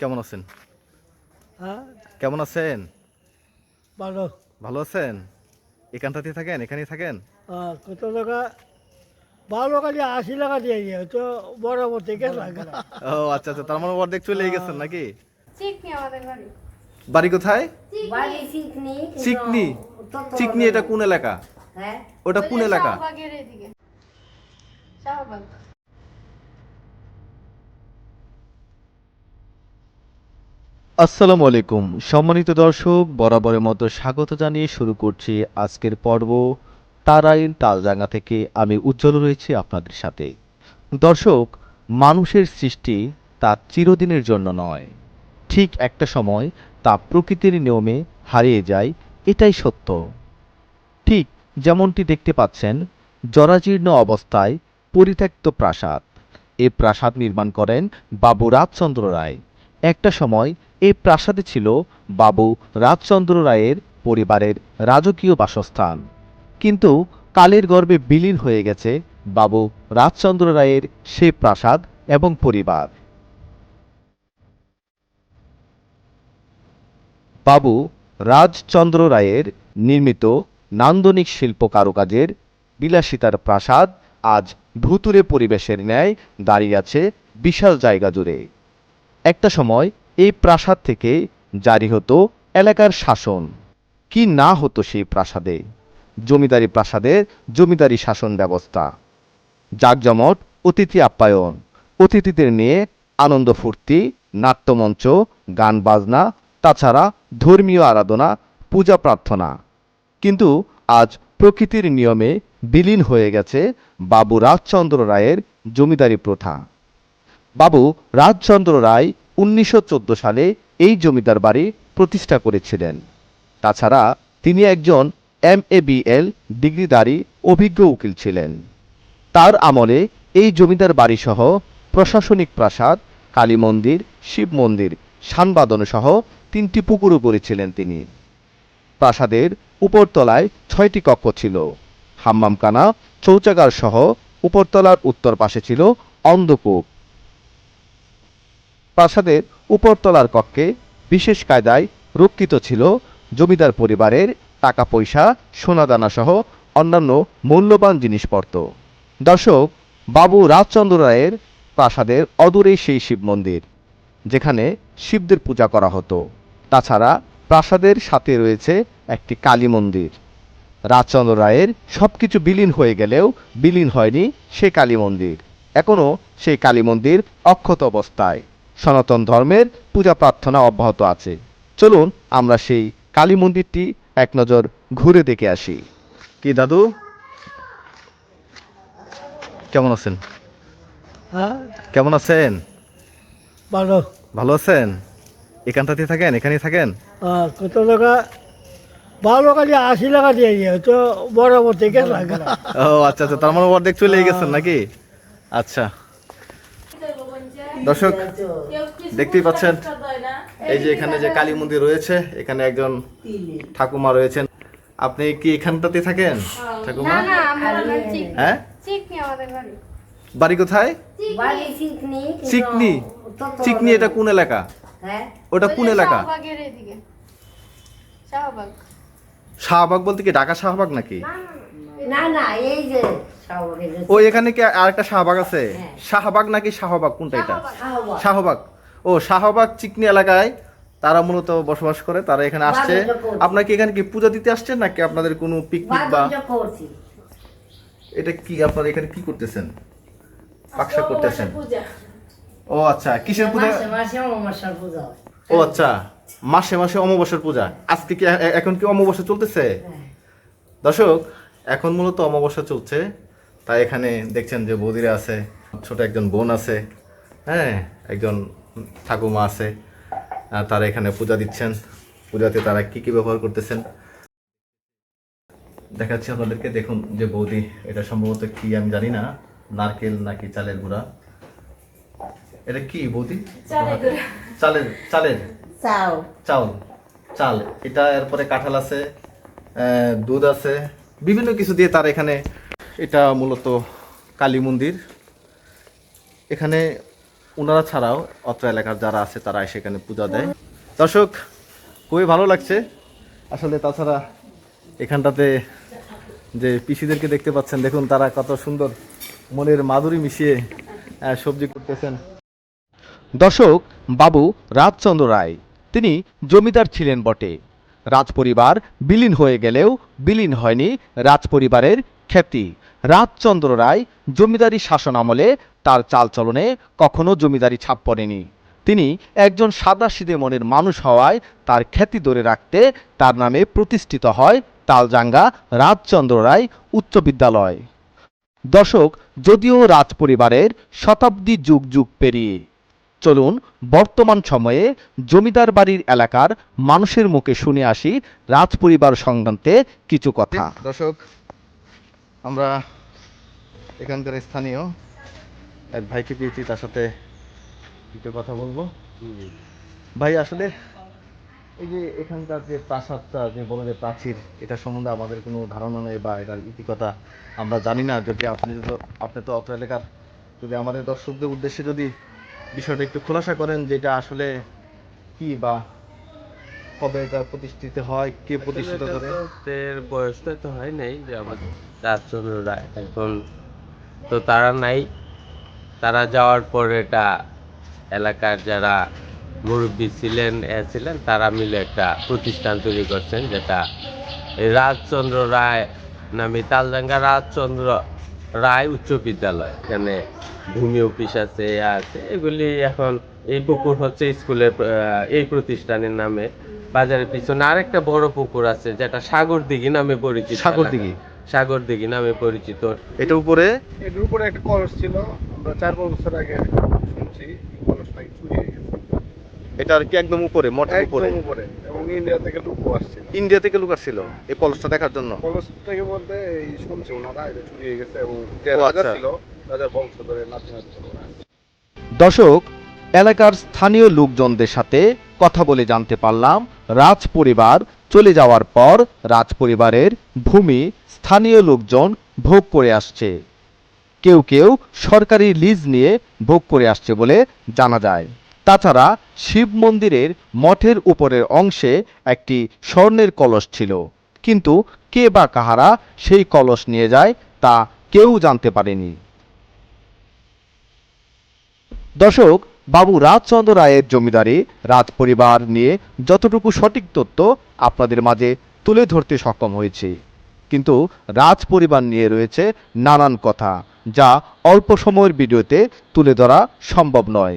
কেমন আছেন? হ্যাঁ? কেমন আছেন? ভালো। ভালো আছেন? এখানটাতে থাকেন? এখানেই থাকেন? হ্যাঁ, কত টাকা? ভালো কাজে আশি টাকা দিয়ে দিয়ে তো বরাবর থেকে ও আচ্ছা আচ্ছা তার মানে অর্ধেক চলে গেছেন নাকি? বাড়ি। বাড়ি কোথায়? চিকনি চিকনি? এটা কোন এলাকা? হ্যাঁ? ওটা কোন এলাকা? আসসালামু আলাইকুম। সম্মানিত দর্শক, বরাবরের মতো স্বাগত জানিয়ে শুরু করছি আজকের পর্ব তারাইল তালজাঙ্গা থেকে আমি উজ্জ্বল রয়েছি আপনাদের সাথে। দর্শক, মানুষের সৃষ্টি তা চিরদিনের জন্য নয়। ঠিক একটা সময় তা প্রকৃতির নিয়মে হারিয়ে যায়, এটাই সত্য। ঠিক যেমনটি দেখতে পাচ্ছেন, জরাজীর্ণ অবস্থায় পরিত্যক্ত প্রাসাদ। এ প্রাসাদ নির্মাণ করেন বাবু রাজচন্দ্র রায়। একটা সময় এই প্রাসাদে ছিল বাবু রাজচন্দ্র রায়ের পরিবারের রাজকীয় বাসস্থান। কিন্তু কালের গর্ভে বিলীন হয়ে গেছে বাবু রাজচন্দ্র রায়ের সে প্রাসাদ এবং পরিবার। বাবু রাজচন্দ্র রায়ের নির্মিত নান্দনিক শিল্প কারুকাজের বিলাসিতার প্রাসাদ আজ ভুতুরে পরিবেশের ন্যায় দাঁড়িয়ে আছে বিশাল জায়গা জুড়ে। একটা সময় এই প্রাসাদ থেকে জারি হতো এলাকার শাসন। কি না হতো সেই প্রাসাদে? জমিদারি প্রাসাদের জমিদারি শাসন ব্যবস্থা। জাকজমট অতিথি আপ্যায়ন। অতিথিদের নিয়ে আনন্দ ফুর্তি, নাট্যমঞ্চ, গান বাজনা, তাছাড়া ধর্মীয় আরাধনা, পূজা প্রার্থনা। কিন্তু আজ প্রকৃতির নিয়মে বিলীন হয়ে গেছে বাবু রাজচন্দ্র রায়ের জমিদারি প্রথা। বাবু রাজচন্দ্র রায় উনিশশো চোদ্দ সালে এই জমিদার বাড়ি প্রতিষ্ঠা করেছিলেন। তাছাড়া তিনি একজন এম এ বি এল ডিগ্রিধারী অভিজ্ঞ উকিল ছিলেন। তার আমলে এই জমিদার বাড়িসহ প্রশাসনিক প্রাসাদ, কালী মন্দির, শিব মন্দির সহ তিনটি পুকুরও করেছিলেন তিনি। প্রাসাদের উপরতলায় ছয়টি কক্ষ ছিল। হাম্মামখানা শৌচাগার সহ উপরতলার উত্তর পাশে ছিল অন্ধকূপ। প্রাসাদের উপরতলার কক্ষে বিশেষ কায়দায় রক্ষিত ছিল জমিদার পরিবারের টাকা পয়সা সোনাদানা সহ অন্যান্য মূল্যবান জিনিসপত্র। দর্শক, বাবু রাজচন্দ্র রায়ের প্রাসাদের অদূরেই সেই শিব মন্দির, যেখানে শিবদের পূজা করা হতো। তাছাড়া প্রাসাদের সাথে রয়েছে একটি কালী মন্দির। রাজচন্দ্র রায়ের সব কিছু বিলীন হয়ে গেলেও বিলীন হয়নি সে কালী মন্দির। এখনও সেই কালী মন্দির অক্ষত অবস্থায়। সনাতন ধর্মের পূজা প্রার্থনা অব্যাহত আছে। চলুন আমরা সেই কালী মন্দিরটি এক নজর ঘুরে দেখে আসি। কি দাদু? কেমন আছেন? হ্যাঁ। কেমন আছেন? ভালো। ভালো আছেন? এখানটাতে থাকেন? এখানেই থাকেন? হ্যাঁ, কত টাকা? ভালো কাজে আশি টাকা দিয়ে তো বরাবর থেকে লাগা ও আচ্ছা আচ্ছা তার মানে অর্ধেক চলে গেছেন নাকি? আচ্ছা। দর্শক দেখতেই পাচ্ছেন এই যে এখানে যে কালী মন্দির রয়েছে এখানে একজন ঠাকুমা রয়েছেন। আপনি কি এখানটাতে থাকেন ঠাকুমা? না না আমার বাড়ি চিক হ্যাঁ? বাড়ি। বাড়ি কোথায়? চিকনি। চিকনি এটা কোন এলাকা? হ্যাঁ? ওটা কোন এলাকা? শাহবাগ। শাহবাগ বলতে কি ঢাকা শাহবাগ নাকি? না না এই যে ও এখানে কি আরেকটা শাহবাগ আছে? শাহবাগ নাকি শাহবাগ? কোনটা এটা? শাহবাগ। ও শাহবাগ চিকনি এলাকায় তারা মূলত বসবাস করে তারা এখানে আসছে। আপনার কি এখানে কি পূজা দিতে আসছেন নাকি আপনাদের কোনো পিকনিক বা এটা কি আপনারা এখানে কি করতেছেন? পাকশা করতেছেন। ও আচ্ছা। কিসের পূজা? মাসে মাসে অমাবস্যার পূজা ও আচ্ছা। মাসে মাসে অমাবস্যার পূজা। আজকে কি এখন কি অমাবস্যা চলতেছে? হ্যাঁ। দর্শক এখন মূলত অমাবস্যা চলছে। তাই এখানে দেখছেন যে বৌদিরা আছে ছোট একজন বোন আছে হ্যাঁ একজন ঠাকুমা আছে তারা এখানে পূজা দিচ্ছেন। পূজাতে তারা কি কি ব্যবহার করতেছেন? দেখাচ্ছি আপনাদেরকে দেখুন যে বৌদি এটা সম্ভবত কি আমি জানি না নারকেল নাকি চালের গুঁড়া? এটা কি বৌদি? চালের চালের চাউল চাল। এটা এরপরে কাঁঠাল আছে আহ, দুধ আছে বিভিন্ন কিছু দিয়ে তার এখানে এটা মূলত কালী মন্দির। এখানে ওনারা ছাড়াও অত্র এলাকার যারা আছে তারা সেখানে পূজা দেয়। দর্শক, খুবই ভালো লাগছে। আসলে তাছাড়া এখানটাতে যে পিসিদেরকে দেখতে পাচ্ছেন, দেখুন তারা কত সুন্দর মনের মাধুরী মিশিয়ে সবজি করতেছেন। দর্শক, বাবু রাজচন্দ্র রায়, তিনি জমিদার ছিলেন বটে। রাজপরিবার বিলীন হয়ে গেলেও বিলীন হয়নি রাজপরিবারের খ্যাতি রাজচন্দ্র রায় জমিদারি শাসন আমলে তার চালচলনে কখনো জমিদারি ছাপ পড়েনি। তিনি একজন সাদা সিদে মনের মানুষ হওয়ায় তার খ্যাতি ধরে রাখতে তার নামে প্রতিষ্ঠিত হয় তালজাঙ্গা রাজচন্দ্র রায় উচ্চ বিদ্যালয়। দর্শক, যদিও রাজপরিবারের শতাব্দী যুগ যুগ পেরিয়ে, চলুন বর্তমান সময়ে জমিদার বাড়ির এলাকার মানুষের মুখে শুনে আসি রাজপরিবার সংক্রান্তে কিছু কথা। দর্শক আমরা এখানকার স্থানীয় এক ভাইকে পেয়েছি, তার সাথে একটু কথা বলব। ভাই, আসলে এই যে এখানকার যে প্রাসাদটা, যে বলে যে প্রাচীর, এটা সম্বন্ধে আমাদের কোনো ধারণা নেই বা এটার ইতিকথা আমরা জানি না। যদি আপনি তো আপনি তো অত্র এলাকার, যদি আমাদের দর্শকদের উদ্দেশ্যে যদি বিষয়টা একটু খোলাসা করেন যে এটা আসলে কি বা কবে এটা প্রতিষ্ঠিত হয় কে প্রতিষ্ঠিত করে? এর বয়সটা তো হয় নাই যে আমাদের রাজচন্দ্র রায় এখন তো তারা নাই। তারা যাওয়ার পর এটা এলাকার যারা মুরব্বী ছিলেন এ ছিলেন তারা মিলে একটা প্রতিষ্ঠান তৈরি করছেন যেটা রাজচন্দ্র রায় নামে তালজাঙ্গা রাজচন্দ্র রায় উচ্চ বিদ্যালয়। এখানে ভূমি অফিস আছে আছে এগুলি এখন এই পুকুর হচ্ছে স্কুলের এই প্রতিষ্ঠানের নামে। বাজারের পিছনে আরেকটা বড় পুকুর আছে যেটা সাগর দিঘি নামে পরিচিত সাগর দিঘি? সাগর দিঘি নামে পরিচিত। এটা উপরে? এর উপরে একটা কলস ছিল আমরা চার পাঁচ বছর আগে শুনছি কলসটা চুরি হয়ে গেছে। এটা আর কি একদম উপরে মঠের উপরে একদম উপরে? এবং ইন্ডিয়া থেকে লুকো আসছিল। ইন্ডিয়া থেকে লোক আসছিল এই কলসটা দেখার জন্য? কলস থেকে বলতে এই শুনছে ওনারা এটা চুরি হয়ে গেছে এবং রাজা আচ্ছা। ছিল রাজার বংশ ধরে নাতি নাতি দর্শক এলাকার স্থানীয় লোকজনদের সাথে কথা বলে জানতে পারলাম রাজ পরিবার চলে যাওয়ার পর রাজ পরিবারের ভূমি স্থানীয় লোকজন ভোগ করে আসছে। কেউ কেউ সরকারি লিজ নিয়ে ভোগ করে আসছে বলে জানা যায়। তাছাড়া শিব মন্দিরের মঠের উপরের অংশে একটি স্বর্ণের কলস ছিল। কিন্তু কে বা কাহারা সেই কলস নিয়ে যায় তা কেউ জানতে পারেনি। দর্শক বাবু রাজচন্দ্র রায়ের জমিদারি রাজ পরিবার নিয়ে যতটুকু সঠিক তথ্য আপনাদের মাঝে তুলে ধরতে সক্ষম হয়েছে। কিন্তু রাজ পরিবার নিয়ে রয়েছে নানান কথা, যা অল্প সময়ের ভিডিওতে তুলে ধরা সম্ভব নয়।